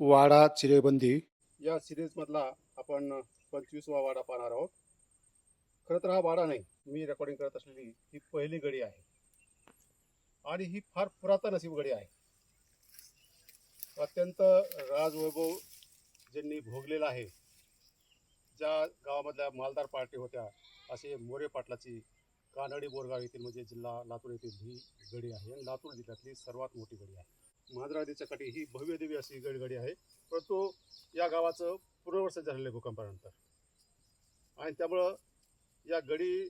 वाडा चिरेबंदी. या सिरीजमधला आपण पंचवीसवा वाडा पाहणार आहोत. खरं तर हा वाडा नाही. मी रेकॉर्डिंग करत असलेली ही पहिली गडी आहे. आणि ही फार पुरातन अशी गडी आहे. अत्यंत राजवैभव ज्यांनी भोगलेला आहे ज्या गावामधल्या मालदार पार्टी होत्या असे मोरे पाटलाची कानडी बोरगाव येथील म्हणजे जिल्हा लातूर येथील ही गडी आहे. आणि लातूर जिल्ह्यातली सर्वात मोठी गडी आहे. मांजरादेच्या काठी ही भव्य देवी अशी गडगडी आहे. परंतु या गावाचं पुनर्वसन झालेलं आहे भूकंपानंतर. आणि त्यामुळं या गडी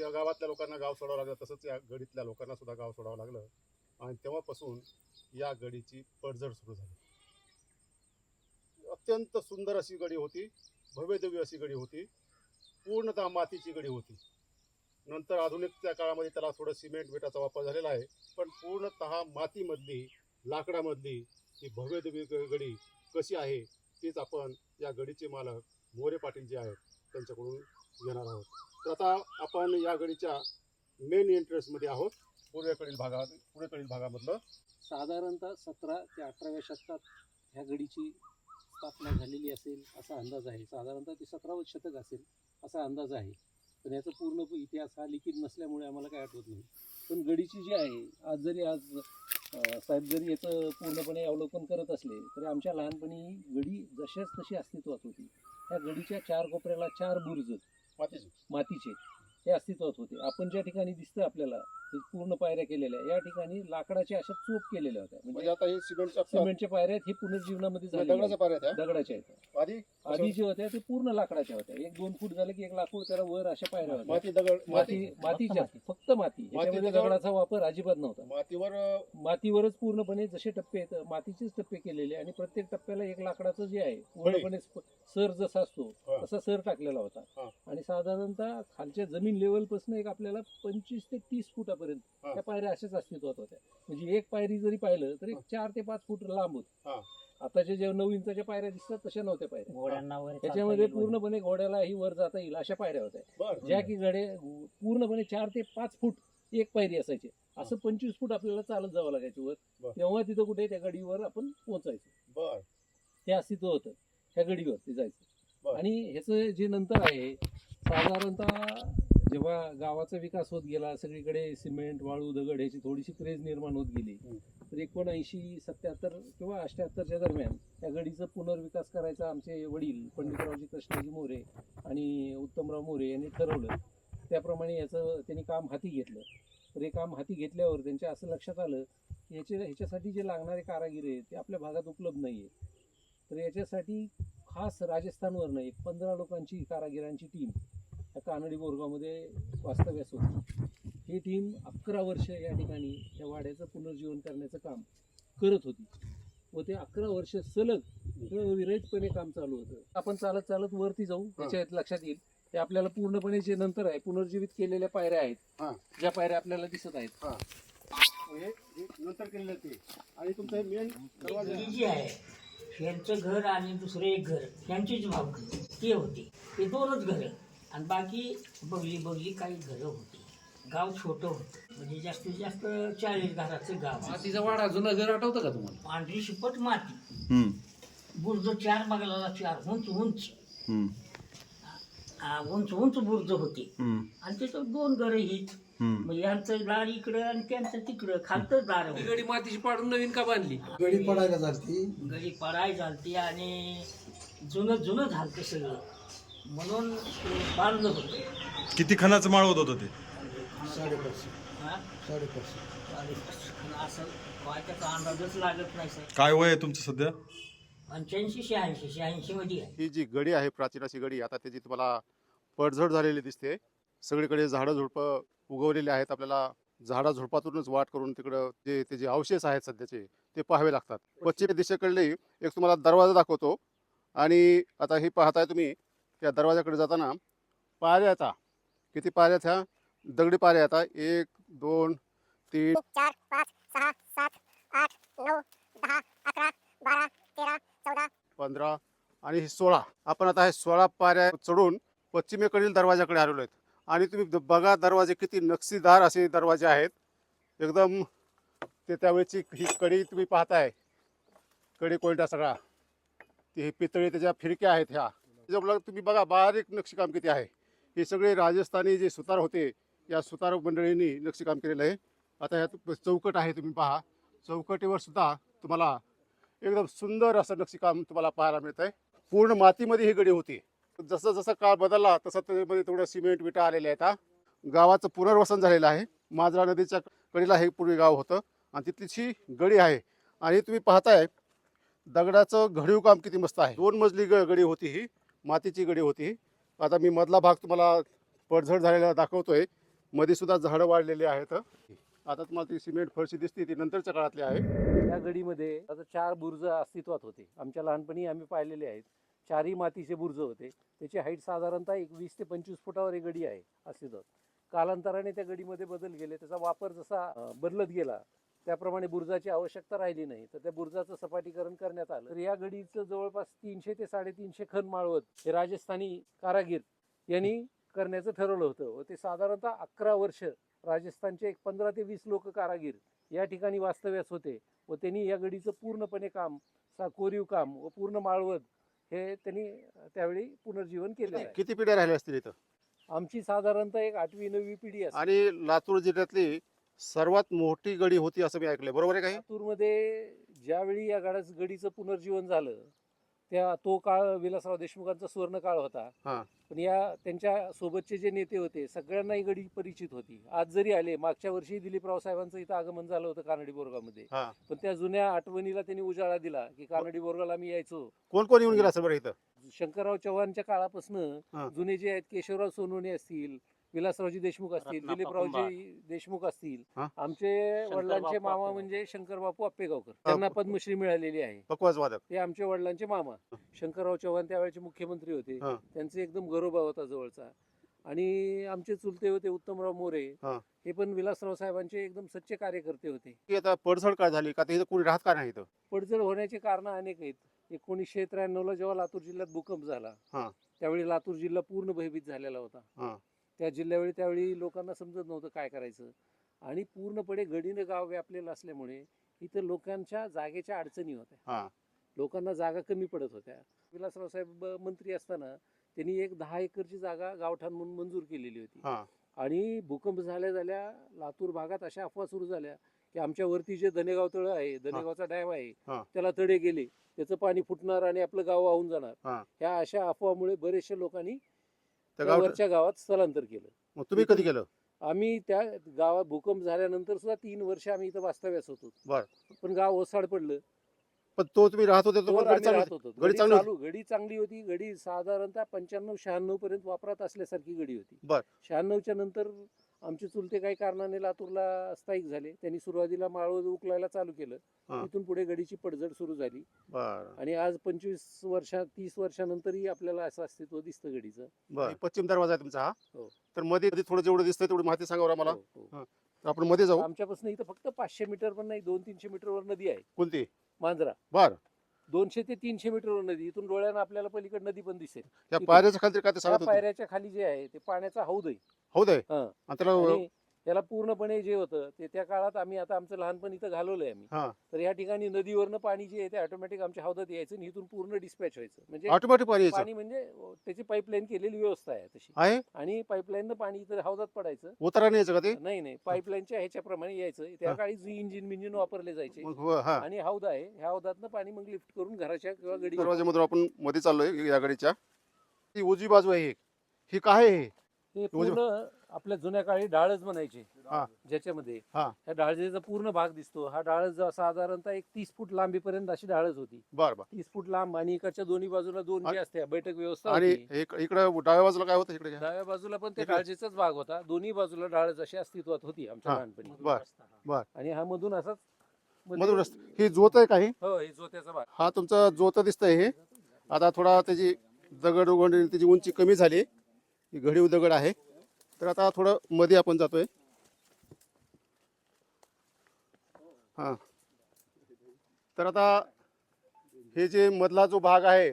या गावातल्या लोकांना गाव सोडावं लागलं तसंच या गडीतल्या लोकांना सुद्धा गाव सोडावं लागलं. आणि तेव्हापासून या गडीची पडझड सुरू झाली. अत्यंत सुंदर अशी गडी होती भव्यदेवी अशी गडी होती. पूर्णतः मातीची गडी होती. नंतर आधुनिक त्या काळामध्ये त्याला थोडं सिमेंट बेटाचा वापर झालेला आहे पण पूर्णतः मातीमधली लाकडामधली ही भव्य दिव्य गडी कशी आहे तीच आपण या गडीचे मालक मोरे पाटील जे आहेत त्यांच्याकडून घेणार आहोत. तर आता आपण या गडीच्या मेन एंट्रन्समध्ये आहोत. पूर्वेकडील भागात पूर्वेकडील भागामधलं. साधारणतः सतरा ते अठराव्या शतकात ह्या गडीची स्थापना झालेली असेल असा अंदाज आहे. साधारणतः ते सतरावं शतक असेल असा अंदाज आहे. पण याचा पूर्ण इतिहास हा लिखित नसल्यामुळे आम्हाला काय आठवत नाही. पण गडीची जी आहे आज जरी आज साहेब जरी याचं पूर्णपणे अवलोकन करत असले तरी आमच्या लहानपणी ही गडी जशाच तशी अस्तित्वात होती. त्या गडीच्या चार कोपऱ्याला चार बुर्ज मातीची. मातीचे हे अस्तित्वात होते. आपण ज्या ठिकाणी दिसतं आपल्याला पूर्ण पायऱ्या केलेल्या. या ठिकाणी लाकडाच्या अशा चोप केलेल्या होत्या. म्हणजे म्हणजे आता हे सिमेंटच्या सिमेंटच्या पायऱ्या आहेत हे पुनर्जीवनामध्ये झालेल्या दगडाच्या पाऱ्या. त्या दगडाच्या आहेत. आधी? आधी जे होत्या ते पूर्ण लाकडाच्या होत्या. एक दोन फूट झालं की एक लाकूड त्याला वर अशा पायऱ्या होत्या. माती दगड माती माती मातीच्या फक्त माती. याच्यामध्ये दगड- दगडाचा वापर अजिबात नव्हता. मातीवर अं, मातीवरच पूर्णपणे जसे टप्पे आहेत मातीचेच टप्पे केलेले आणि प्रत्येक टप्प्याला एक लाकडाचं जे आहे पूर्णपणे स्प- सर जसा असतो हा. तसा सर टाकलेला होता. हा. आणि साधारणतः खालच्या जमीन लेवलपासून एक आपल्याला पंचवीस ते तीस फुटापर्यंत हा. त्या पायऱ्या अशाच अस्तित्वात होत्या म्हणजे एक पायरी जरी पाहिलं तरी हा. चार ते पाच फूट लांब हा. होत आताच्या जे नऊ इंचाच्या पायऱ्या दिसतात तशा नव्हत्या पायऱ्या. घोड्यांना त्याच्यामध्ये पूर्णपणे घोड्यालाही वर जाता येईल अशा पायऱ्या होत्या. ज्या की गडे पूर्णपणे चार ते पाच फूट एक पायरी असायची. असं पंचवीस फूट आपल्याला चालत जावं लागायचं वर. तेव्हा तिथं कुठे त्या गडीवर आपण पोहोचायचो. हे अस्तित्व होतं. ह्या गडीवर ते. जायचं आणि ह्याचं जे नंतर आहे साधारणतः जेव्हा गावाचा विकास होत गेला सगळीकडे सिमेंट वाळू दगड ह्याची थोडीशी क्रेज निर्माण होत गेली. तर एकोणऐंशी सत्याहत्तर किंवा अठ्याहत्तरच्या दरम्यान या गडीचं पुनर्विकास करायचा आमचे वडील पंडितरावजी कृष्णाजी मोरे आणि उत्तमराव मोरे यांनी ठरवलं. त्याप्रमाणे याचं त्यांनी काम हाती घेतलं. तर हे काम हाती घेतल्यावर त्यांच्या असं लक्षात आलं की याचे ह्याच्यासाठी जे लागणारे कारागीर आहेत ते आपल्या भागात उपलब्ध नाही आहे तर याच्यासाठी खास राजस्थानवरनं एक पंधरा लोकांची कारागिरांची टीम या कानडी बोरगावमध्ये वास्तव्यास होती ही टीम अकरा वर्ष या ठिकाणी या वाड्याचं पुनर्जीवन करण्याचं काम करत होती. व ते अकरा वर्ष सलग विरहितपणे काम चालू होतं. आपण चालत चालत वरती जाऊ त्याच्या लक्षात येईल. ते आपल्याला पूर्णपणे जे नंतर आहे पुनर्जीवित केलेल्या पायऱ्या आहेत हा. ज्या पायऱ्या आपल्याला दिसत आहेत. हे. नंतर केलेलं ते. आणि तुमचं मेन दरवाजा. जी आहे यांचं घर आणि दुसरं एक घर यांचीच भावकी ते होते. ते दोनच घरं आणि बाकी बगली बगली काही घरं होती. गाव छोटं होतं. म्हणजे जास्तीत जास्त चाळीस घराचं गाव मातीचा वाडा जुनं घर आठवतं का तुम्हाला? पांढरी शिपट माती. हम्म, बुर्ज चार मगलाला चार उंच उंच. हम्म, आ, उंच उंच बुर्ज होते. हम्म, आणि तिथं दोन घरं हीच हम्म. मग यांचं दार इकडं आणि त्यांचं तिकडं. खालतं दार होतं. गडी मातीची पाडून नवीन का बांधली? गडी पडायला चालती घरी पडाय झालती आणि जुनं जुनं झालतं सगळं. म्हणून ते बांधलं होतं. किती खणाचं माळ होत होतं ते? साडेपाचशे हा? साडेपाचशे आणि असं काय त्याचा अंदाजच लागत नाही सर काय वय आहे तुमचं सध्या? पंच्याऐंशी शहाऐंशी शहाऐंशी मध्ये आहे. ही जी गडी आहे प्राचीन अशी गडी आता त्याची तुम्हाला पडझड झालेली दिसते. सगळीकडे झाडं झुडपं उगवलेली आहेत. आपल्याला झाडा झुडपातूनच वाट करून तिकडं जे ते जे अवशेष आहेत सध्याचे ते पाहावे लागतात. पश्चिम दिशेकडले एक तुम्हाला दरवाजा दाखवतो. आणि आता ही पाहताय तुम्ही त्या दरवाजाकडे जाताना पायऱ्याचा किती पायऱ्या ह्या दगडी पायऱ्या आता. एक दोन तीन. चार पाच सहा सात आठ नऊ दहा अकरा बारा तेरा चौदा. पंधरा आणि ही सोळा. आपण आता हे सोळा पाऱ्या चढून पश्चिमेकडील दरवाजाकडे आलेलो आहेत. आणि तुम्ही द- बघा दरवाजे किती नक्षीदार असे दरवाजे आहेत. एकदम ते त्यावेळेची ही कडी तुम्ही पाहताय. कडी कोयटा सगळा. ते हे पितळे त्याच्या फिरक्या आहेत ह्या. त्याच्यामुळे तुम्ही बघा बारीक नक्षीकाम किती आहे. हे सगळे राजस्थानी जे सुतार होते या सुतार मंडळींनी नक्षीकाम केलेलं आहे. आता ह्यात चौकट आहे तुम्ही पहा. चौकटीवर सुद्धा तुम्हाला एकदम सुंदर असं नक्षीकाम तुम्हाला पाहायला मिळत आहे पूर्ण मातीमध्ये ही गडी होती. जसं जसं काळ बदलला तसं त्यामध्ये थोडं सिमेंट विटा आलेल्या आहेत गावाचं पुनर्वसन झालेलं आहे. माजरा नदीच्या कडीला हे पूर्वी गाव होतं. आणि तिथलीची गडी आहे. आणि तुम्ही पाहताय दगडाचं घडीव काम किती मस्त आहे. दोन मजली ग गडी होती ही. मातीची गडी होती आता मी मधला भाग तुम्हाला पडझड झालेला दाखवतोय. मध्ये सुद्धा झाडं वाढलेली आहेत. आता तुम्हाला ती सिमेंट फरशी दिसते ती नंतरच्या काळातली आहे. या गडीमध्ये आता चार बुर्ज अस्तित्वात होते. आमच्या लहानपणी आम्ही पाहिलेले आहेत. चारही मातीचे बुर्ज होते. त्याची हाईट साधारणतः एक वीस ते पंचवीस फुटावर एक गडी आहे अस्तित्वात. कालांतराने त्या गडीमध्ये बदल गेले त्याचा वापर जसा बदलत गेला त्याप्रमाणे बुर्जाची आवश्यकता राहिली नाही. तर त्या बुर्जाचं सपाटीकरण करण्यात आलं. तर या गडीचं जवळपास तीनशे ते साडेतीनशे खण माळवत हे राजस्थानी कारागीर यांनी करण्याचं ठरवलं होतं. व ते साधारणतः अकरा वर्ष राजस्थानचे एक पंधरा ते वीस लोक कारागीर या ठिकाणी वास्तव्यास होते. व त्यांनी या गडीचं पूर्णपणे काम सा कोरीव काम व पूर्ण माळवत हे त्यांनी त्यावेळी पुनर्जीवन आहे. किती पिढ्या राहिल्या असतील इथं? आमची साधारणतः एक आठवी नववी पिढी असते. आणि लातूर जिल्ह्यातली सर्वात मोठी गडी होती असं मी ऐकलंय. बरोबर आहे काही लातूरमध्ये ज्यावेळी या गाड्याच गडीचं पुनर्जीवन झालं त्या तो काळ विलासराव देशमुखांचा सुवर्ण काळ होता. हा. पण या त्यांच्या सोबतचे जे नेते होते सगळ्यांना ही गडी परिचित होती. आज जरी आले मागच्या वर्षी दिलीपराव साहेबांचं इथं आगमन झालं होतं कानडी बोरगामध्ये हा. पण त्या जुन्या आठवणीला त्यांनी उजाळा दिला की कानडी बोरगाला आम्ही यायचो. कोण कोण येऊन गेला असेल बरं इथं? शंकरराव चव्हाणच्या हा. काळापासून जुने जे आहेत केशवराव सोनवणे असतील विलासरावजी देशमुख असतील रत्नाप्पा दिलीपरावजी देशमुख असतील हा. आमचे वडिलांचे मामा आप्पेगावकर. म्हणजे शंकरबापू आप्पेगावकर त्यांना पद्मश्री मिळालेली आहे. वादक ते आमचे वडिलांचे मामा. शंकरराव चव्हाण त्यावेळेचे मुख्यमंत्री होते. हा. त्यांचे एकदम गरोबा होता जवळचा. आणि आमचे चुलते होते उत्तमराव मोरे. हा. हे पण विलासराव साहेबांचे एकदम सच्चे कार्यकर्ते होते. की आता पडझड काय झाली? का इथं कोणी राहत का नाही इथं? पडझड होण्याची कारण अनेक आहेत. एकोणीसशे त्र्याण्णवला जेव्हा लातूर जिल्ह्यात भूकंप झाला हा. त्यावेळी लातूर जिल्हा पूर्ण भयभीत झालेला हा. त्या जिल्ह्यावेळी त्यावेळी लोकांना समजत नव्हतं काय करायचं आणि पूर्णपणे गडीनं गाव व्यापलेलं असल्यामुळे इथं लोकांच्या जागेच्या अडचणी होत्या. लोकांना जागा कमी पडत होत्या विलासराव साहेब मंत्री असताना त्यांनी एक दहा एकरची जागा गावठाण म्हणून मंजूर केलेली होती हा. आणि भूकंप झाल्या झाल्या लातूर भागात अशा अफवा सुरू झाल्या की आमच्या वरती जे धनेगाव तळ आहे धनेगावचा डॅम आहे. त्याला तडे गेले त्याचं पाणी फुटणार आणि आपलं गाव वाहून जाणार हा. ह्या अशा अफवामुळे बरेचशा लोकांनी त्या गाव वरच्या गावात स्थलांतर केलं. मग तुम्ही कधी केलं? आम्ही त्या गावात भूकंप झाल्यानंतर सुद्धा तीन वर्ष आम्ही इथं वास्तव्यास होतो. बर. पण गाव ओसाड पडलं. पण तो तुम्ही राहत होते तो तोवर पण गडी आम्ही चांगली राहत होती. होतो. गडी गडी चांगली चालू गडी चांगली होती. गडी साधारणतः पंच्याण्णव शहाण्णव पर्यंत वापरात असल्यासारखी गडी होती. बर. शहाण्णवच्या नंतर आमचे चुलते काही कारणाने लातूरला स्थायिक झाले. त्यांनी सुरुवातीला माळव उकलायला चालू केलं. हा. तिथून पुढे गडीची पडझड सुरू झाली. बरं. आणि आज पंचवीस वर्षा तीस वर्षानंतरही आपल्याला असं अस्तित्व दिसतं गडीचं. बरं. पश्चिम दरवाजा आहे तुमचा हा? हो. तर मध्ये मध्ये थोडं जेवढं दिसतंय तेवढी माहिती सांगा बरं मला हो, हो. तर आपण मध्ये जाऊ. आमच्यापासून इथं फक्त पाचशे मीटर पण नाही दोन तीनशे मीटरवर नदी आहे. कोणती? मांजरा. बर. दोनशे ते तीनशे मीटरवर नदी. इथून डोळ्यानं आपल्याला पलीकडे नदी पण दिसेल. या इथे- पायऱ्याच्या खाली काय ते त्या सांगत होते? पायऱ्याच्या खाली जे आहे ते पाण्याचा हौद आहे हो दे. हा. त्याला आणि पूर्णपणे जे होतं ते त्या काळात आम्ही आता आमचं लहानपण इथं घालवलंय आम्ही. हा. तर या ठिकाणी नदीवरनं पाणी जे आहे ते ऑटोमॅटिक आमच्या हौदात यायचं आणि इथून पूर्ण डिस्पॅच व्हायचं. म्हणजे ऑटोमॅटिक पाणी यायचं. पाणी म्हणजे त्याची पाईपलाईन केलेली व्यवस्था आहे तशी. आहे? आणि पाईपलाईननं पाणी इथं हौदात पडायचं. उतारा नाही यायचं का ते? नाही नाही. पाईपलाईनच्या ह्याच्याप्रमाणे यायचं. त्या हा. काळी जी इंजिन बिंजिन वापरले जायचे. मग हो, हा. आणि हौद आहे. ह्या हौदातनं पाणी मग लिफ्ट करून घराच्या किंवा गडी आपण मध्ये चाललोय या गाडीच्या. ही उजवी बाजू आहे एक. ही काय आहे? हे पूर्ण आपल्या जुन्या काळी डाळच म्हणायचे. हा. ज्याच्यामध्ये हा. ह्या डाळजेचा पूर्ण भाग दिसतो. हा डाळच जो साधारणतः एक तीस फूट लांबीपर्यंत अशी डाळच होती. बर बर. तीस फूट लांब आणि इकडच्या दोन्ही बाजूला दोन जे असते बैठक व्यवस्था आणि होती. इकडं डाव्या बाजूला काय होतं इकडे डाव्या बाजूला पण इकडे? डाळजेचाच भाग होता. दोन्ही बाजूला डाळच अशी अस्तित्वात होती आमच्या हा. लहानपणी. बर आणि हा मधून असाच मध्ये- मधून रस्ता ही जोत आहे काही हो? हे जोत्याचा भाग. हा तुमचा जोत दिसतंय हे. आता थोडा त्याची दगड उघड त्याची उंची कमी झाली. ही घडीव दगड आहे. तर आता थोडं मध्ये आपण जातोय. हा. तर आता हे जे मधला जो भाग आहे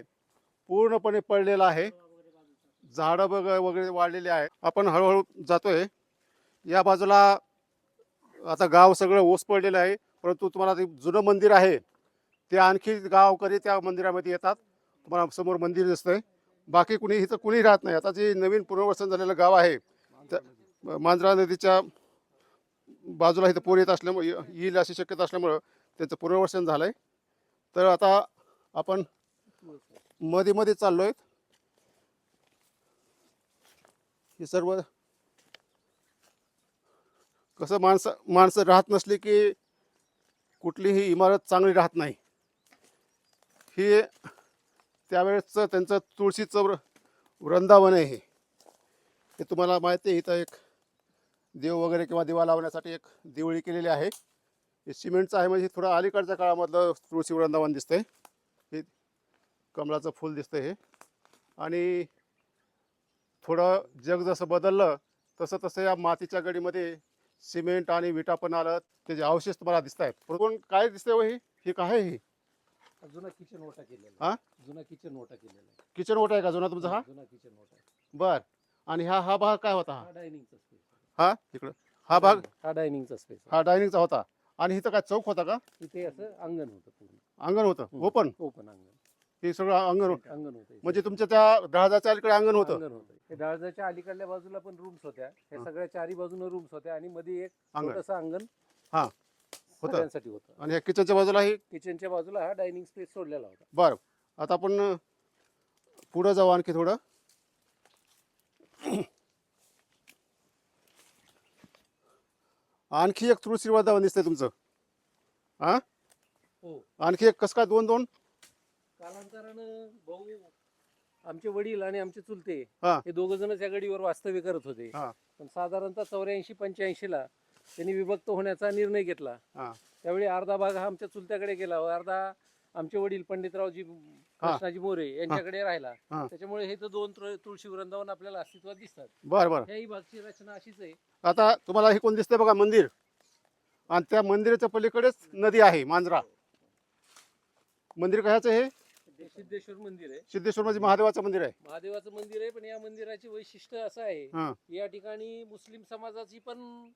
पूर्णपणे पडलेला आहे. झाडं बघ वगैरे वाढलेले आहे. आपण हळूहळू जातोय. या बाजूला आता गाव सगळं ओस पडलेलं आहे. परंतु तुम्हाला ते जुनं मंदिर आहे. ते आणखी गावकरी त्या मंदिरामध्ये येतात. तुम्हाला समोर मंदिर दिसतंय. बाकी कुणी इथं कुणी राहत नाही. आता जे नवीन पुनर्वसन झालेलं गाव आहे त्या मांजरा नदीच्या बाजूला इथं पूर येत असल्यामुळे येईल अशी शक्यता असल्यामुळं त्यांचं पुनर्वसन झालं आहे तर आता आपण मध्ये मध्ये आहेत हे सर्व कसं माणसं माणसं राहत नसली की कुठलीही इमारत चांगली राहत नाही. ही त्यावेळेसचं त्यांचं तुळशीचं व्र- वृंदावन आहे हे. हे तुम्हाला माहिती आहे इथं एक देव वगैरे किंवा दिवा लावण्यासाठी एक देवळी केलेली आहे. हे सिमेंटचं आहे म्हणजे थोडं अलीकडच्या काळामधलं तुळशी वृंदावन दिसतंय. हे कमळाचं फूल दिसतंय हे. आणि थोडं जग जसं बदललं तसं तसं या मातीच्या गडीमध्ये सिमेंट आणि विटा पण आलं त्याचे अवशेष तुम्हाला दिसत आहेत पण काय दिसतंय हो हे हे? काय हे? जुना किचन ओटा केलेला हा? आहे. जुना किचन ओटा केलेला आहे. किचन ओटा आहे का जुना तुमचा हा? जुना किचन ओटा आहे. बर. आणि हा हा भाग काय होता हा? हा डायनिंगचा स्पेस हा? इकडं. हा भाग? हा डायनिंगचा स्पेस हा डायनिंगचा होता. आणि इथं काय चौक होता का? इथे असं अंगण होतं पूर्ण. अंगण होतं. ओपन ओपन अंगण. हे सगळं अंगण होतं. अंगण होतं. म्हणजे तुमच्या त्या जहाजाच्या अलीकडे अंगण होतं. अंगण होतं. हे डाळजाच्या अलीकडल्या बाजूला पण रूम्स होत्या. हे हा. सगळ्या चारी बाजूनं रूम्स होत्या आणि मध्ये एक अंगण. छोटंसं अंगण हा. होतं. सगळ्यांसाठी होतं. आणि ह्या किचनच्या बाजूलाही किचनच्या बाजूला हा डायनिंग स्पेस सोडलेला होता. बरं. आता आपण अं, पुढं जाऊ आणखी थोडं. आणखी एक तुळशी वृंदावन दिसतंय तुमचं. हा? हो. आणखी एक कसं काय? दोन दोन? कालांतरानं भाऊ आमचे वडील आणि आमचे चुलते हा. हे दोघ जण त्या गडीवर वास्तव्य करत होते. हा. पण साधारणतः चौऱ्याऐंशी पंच्याऐंशी ला त्यांनी विभक्त होण्याचा निर्णय घेतला. हा. त्यावेळी अर्धा भाग हा आमच्या चुलत्याकडे गेला व अर्धा आमचे वडील पंडितरावजी कृष्णाजी मोरे यांच्याकडे राहिला. हा. त्याच्यामुळे हे तर दोन तुळ- तुळशी वृंदावन आपल्याला अस्तित्वात दिसतात. बरं बरं. ह्याही भागची रचना अशीच आहे. आता तुम्हाला हे कोण दिसतंय बघा मंदिर. आणि त्या मंदिराच्या पलीकडेच नदी आहे मांजरा. मंदिर कशाचं हे? सिद्धेश्वर मंदिर आहे. सिद्धेश्वर म्हणजे महादेवाचं मंदिर आहे. महादेवाचं मंदिर आहे पण या मंदिराचे वैशिष्ट्य असं आहे हा. या ठिकाणी मुस्लिम समाजाची पण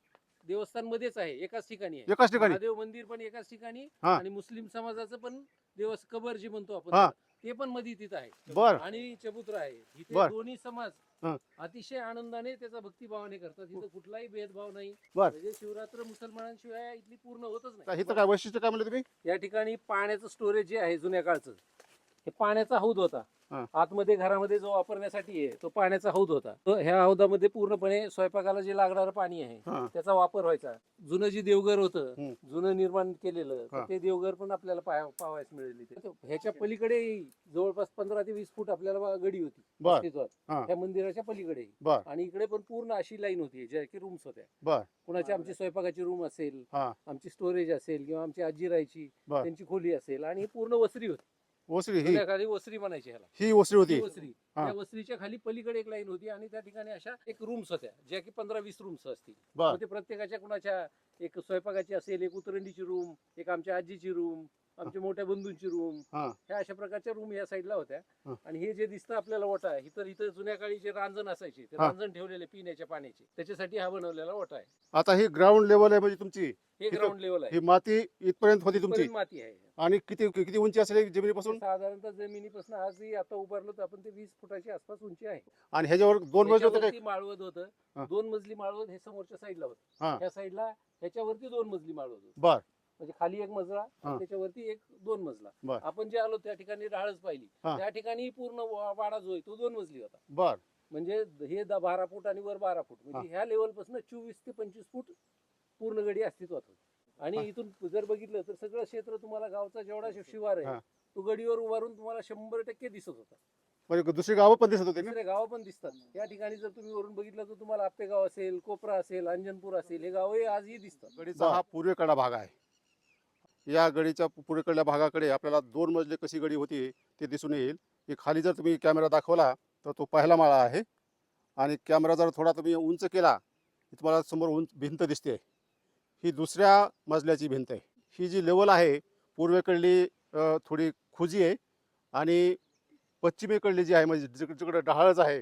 देवस्थान मध्येच आहे एकाच ठिकाणी आहे एकाच ठिकाणी महादेव मंदिर पण एकाच ठिकाणी हा. आणि मुस्लिम समाजाचं पण देवस्थ कबर जी म्हणतो आपण हा. ते पण मध्ये तिथं आहे बर आणि चबुत्र आहे इथे बर. दोन्ही समाज हा. अतिशय आनंदाने त्याचा भक्तिभावाने करतात इथं कुठलाही भेदभाव नाही बर. म्हणजे शिवरात्र मुसलमानांशिवाय इथली पूर्ण होतच नाही काय वैशिष्ट्य काय म्हणले तुम्ही या ठिकाणी पाण्याचं स्टोरेज जे आहे जुन्या काळचं हे पाण्याचा हौद होता. हा. आतमध्ये घरामध्ये जो वापरण्यासाठी आहे तो पाण्याचा हौद होता. तो ह्या हौदामध्ये पूर्णपणे स्वयंपाकाला जे लागणारं पाणी आहे हा. त्याचा वापर व्हायचा. जुनं जे देवघर होतं. जुनं निर्माण केलेलं तर हा. ते देवघर पण आपल्याला पाहा- पाहावयास मिळेल. इथे. ह्याच्या पलीकडे जवळपास पंधरा ते वीस फूट आपल्याला गडी होती. बर. अस्तित्वात. हा. त्या मंदिराच्या पलीकडे. बर. आणि इकडे पण पूर्ण अशी लाईन होती ज्या की रूम्स होत्या. बर. कुणाची आमची स्वयंपाकाची रूम असेल हा. आमची स्टोरेज असेल किंवा आमची आजी राहायची बर. त्यांची खोली असेल आणि ही पूर्ण वसरी होती. ओसरी ही. काळी वसरी म्हणायची ह्याला. ही ओसरी होती. वसरी हा. त्या वसरीच्या खाली पलीकडे एक लाईन होती आणि त्या ठिकाणी अशा एक रूम्स होत्या ज्या की पंधरा वीस रूम्स असतील. बर. मग ते प्रत्येकाच्या कुणाच्या एक स्वयंपाकाची असेल एक उतरंडीची रूम एक आमच्या आजीची रूम आमच्या मोठ्या बंधूंची रूम हा. ह्या अशा प्रकारच्या रूम या साईडला होत्या. आणि हे जे दिसतं आपल्याला ओटा आहे इथं इथं जुन्या काळी जे रांजण असायचे ते हा. रांजण ठेवलेले पिण्याच्या पाण्याचे. त्याच्यासाठी हा बनवलेला ओटा आहे. आता ही ग्राउंड लेवल आहे म्हणजे तुमची. हे इथं- ग्राउंड लेवल आहे. ही माती इथपर्यंत होती तुमची. इथपर्यंत माती आहे. आणि किती किती उंची असेल ही जमिनीपासून? साधारणतः जमिनीपासून आजही आता उभारलो तर आपण ते वीस फुटाच्या आसपास उंची आहे. आणि ह्याच्यावर दोन मजले होते काय? त्याच्यावरती माळवत होतं. दोन मजली माळवत हे समोरच्या साईडला हा. होतं. ह्या साईडला ह्याच्यावरती दोन मजली माळवत होतं. बर. म्हणजे खाली एक मजला आणि. त्याच्यावरती एक दोन मजला. आपण जे आलो त्या ठिकाणी राहळच पाहिली. हा. त्या ठिकाणी पूर्ण वा- वाडा जो आहे तो दोन मजली होता. बर. म्हणजे हे द- बारा फूट आणि वर बारा फूट. म्हणजे ह्या लेवलपासून चोवीस ते पंचवीस फूट पूर्ण गडी अस्तित्वात होती. आणि हा. इथून जर बघितलं तर सगळं क्षेत्र तुम्हाला गावचा जेवढा शिवार. आहे तो गडीवर उभारून तुम्हाला शंभर टक्के दिसत होता. म्हणजे दुसरी गावं पण दिसत होते ना? दुसरे गावं पण दिसतात. या ठिकाणी जर तुम्ही वरून बघितलं तर तुम्हाला आप्पेगाव असेल कोपरा असेल अंजनपूर असेल हे गावही आजही दिसतात. गडीचा हा पूर्वेकडा भाग आहे. या गडीच्या पूर्वेकडल्या भागाकडे आपल्याला दोन मजले कशी गडी होती ते दिसून येईल. की खाली जर तुम्ही कॅमेरा दाखवला तर तो पहिला माळा आहे. आणि कॅमेरा जर थोडा तुम्ही उंच केला की तुम्हाला समोर उंच भिंत दिसते. ही दुसऱ्या मजल्याची भिंत आहे. ही जी लेवल आहे पूर्वेकडली थोडी खुजी आहे. आणि पश्चिमेकडली जी आहे म्हणजे जिकडे जिकडे डहाळच आहे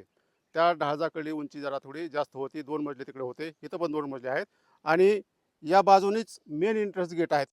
त्या डहाळाकडली उंची जरा थोडी जास्त होती. दोन मजले तिकडे होते. इथं पण दोन मजले आहेत. आणि या बाजूनेच मेन एंट्रन्स गेट आहेत.